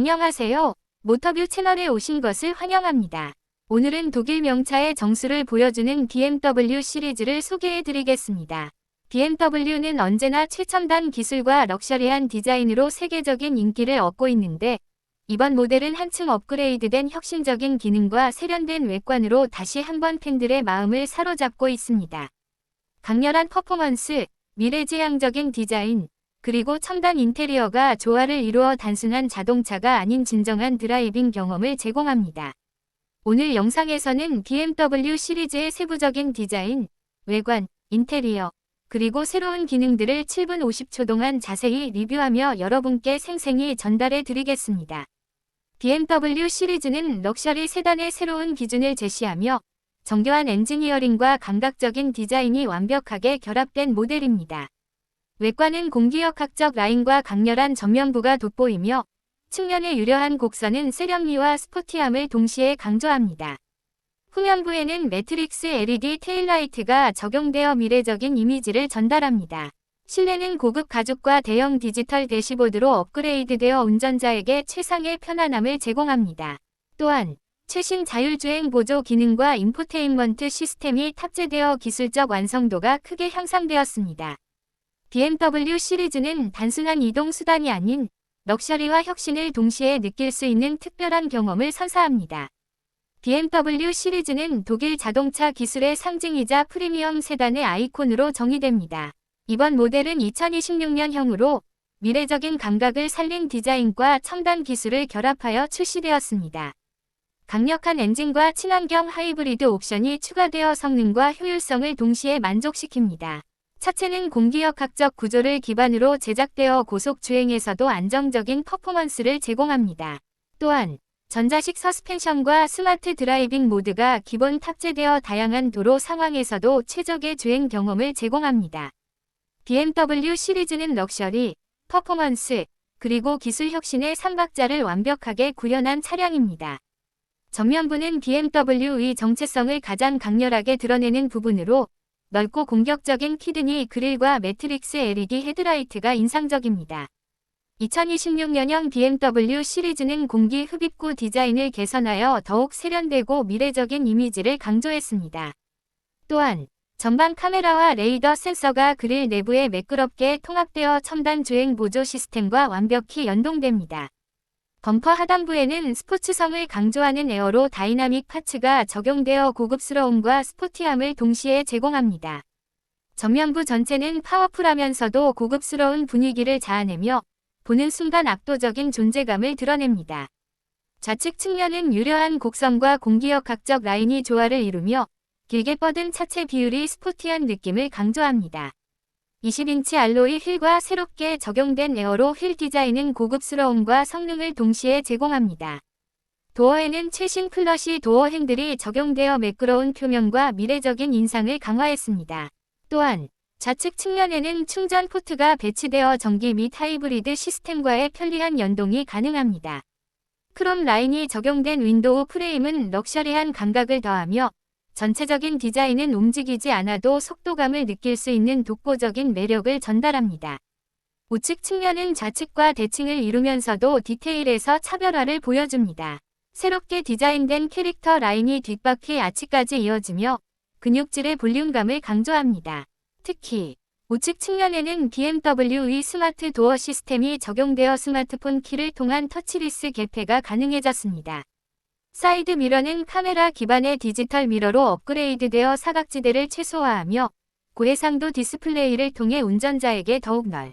안녕하세요. 모터뷰 채널에 오신 것을 환영합니다. 오늘은 독일 명차의 정수를 보여주는 BMW 시리즈를 소개해 드리겠습니다. BMW는 언제나 최첨단 기술과 럭셔리한 디자인으로 세계적인 인기를 얻고 있는데 이번 모델은 한층 업그레이드된 혁신적인 기능과 세련된 외관으로 다시 한번 팬들의 마음을 사로잡고 있습니다. 강렬한 퍼포먼스, 미래지향적인 디자인, 그리고 첨단 인테리어가 조화를 이루어 단순한 자동차가 아닌 진정한 드라이빙 경험을 제공합니다. 오늘 영상에서는 BMW 시리즈의 세부적인 디자인, 외관, 인테리어, 그리고 새로운 기능들을 7분 50초 동안 자세히 리뷰하며 여러분께 생생히 전달해 드리겠습니다. BMW 시리즈는 럭셔리 세단의 새로운 기준을 제시하며 정교한 엔지니어링과 감각적인 디자인이 완벽하게 결합된 모델입니다. 외관은 공기역학적 라인과 강렬한 전면부가 돋보이며 측면의 유려한 곡선은 세련미와 스포티함을 동시에 강조합니다. 후면부에는 매트릭스 LED 테일라이트가 적용되어 미래적인 이미지를 전달합니다. 실내는 고급 가죽과 대형 디지털 대시보드로 업그레이드되어 운전자에게 최상의 편안함을 제공합니다. 또한 최신 자율주행 보조 기능과 인포테인먼트 시스템이 탑재되어 기술적 완성도가 크게 향상되었습니다. BMW 시리즈는 단순한 이동 수단이 아닌 럭셔리와 혁신을 동시에 느낄 수 있는 특별한 경험을 선사합니다. BMW 시리즈는 독일 자동차 기술의 상징이자 프리미엄 세단의 아이콘으로 정의됩니다. 이번 모델은 2026년형으로 미래적인 감각을 살린 디자인과 첨단 기술을 결합하여 출시되었습니다. 강력한 엔진과 친환경 하이브리드 옵션이 추가되어 성능과 효율성을 동시에 만족시킵니다. 차체는 공기역학적 구조를 기반으로 제작되어 고속 주행에서도 안정적인 퍼포먼스를 제공합니다. 또한 전자식 서스펜션과 스마트 드라이빙 모드가 기본 탑재되어 다양한 도로 상황에서도 최적의 주행 경험을 제공합니다. BMW 시리즈는 럭셔리, 퍼포먼스, 그리고 기술 혁신의 삼박자를 완벽하게 구현한 차량입니다. 전면부는 BMW의 정체성을 가장 강렬하게 드러내는 부분으로 넓고 공격적인 키드니 그릴과 매트릭스 LED 헤드라이트가 인상적입니다. 2026년형 BMW 시리즈는 공기 흡입구 디자인을 개선하여 더욱 세련되고 미래적인 이미지를 강조했습니다. 또한 전방 카메라와 레이더 센서가 그릴 내부에 매끄럽게 통합되어 첨단 주행 보조 시스템과 완벽히 연동됩니다. 범퍼 하단부에는 스포츠성을 강조하는 에어로 다이나믹 파츠가 적용되어 고급스러움과 스포티함을 동시에 제공합니다. 전면부 전체는 파워풀하면서도 고급스러운 분위기를 자아내며 보는 순간 압도적인 존재감을 드러냅니다. 좌측 측면은 유려한 곡선과 공기역학적 라인이 조화를 이루며 길게 뻗은 차체 비율이 스포티한 느낌을 강조합니다. 20인치 알로이 휠과 새롭게 적용된 에어로 휠 디자인은 고급스러움과 성능을 동시에 제공합니다. 도어에는 최신 플러시 도어 핸들이 적용되어 매끄러운 표면과 미래적인 인상을 강화했습니다. 또한 좌측 측면에는 충전 포트가 배치되어 전기 및 하이브리드 시스템과의 편리한 연동이 가능합니다. 크롬 라인이 적용된 윈도우 프레임은 럭셔리한 감각을 더하며 전체적인 디자인은 움직이지 않아도 속도감을 느낄 수 있는 독보적인 매력을 전달합니다. 우측 측면은 좌측과 대칭을 이루면서도 디테일에서 차별화를 보여줍니다. 새롭게 디자인된 캐릭터 라인이 뒷바퀴 아치까지 이어지며 근육질의 볼륨감을 강조합니다. 특히 우측 측면에는 BMW의 스마트 도어 시스템이 적용되어 스마트폰 키를 통한 터치리스 개폐가 가능해졌습니다. 사이드 미러는 카메라 기반의 디지털 미러로 업그레이드되어 사각지대를 최소화하며 고해상도 디스플레이를 통해 운전자에게 더욱 넓,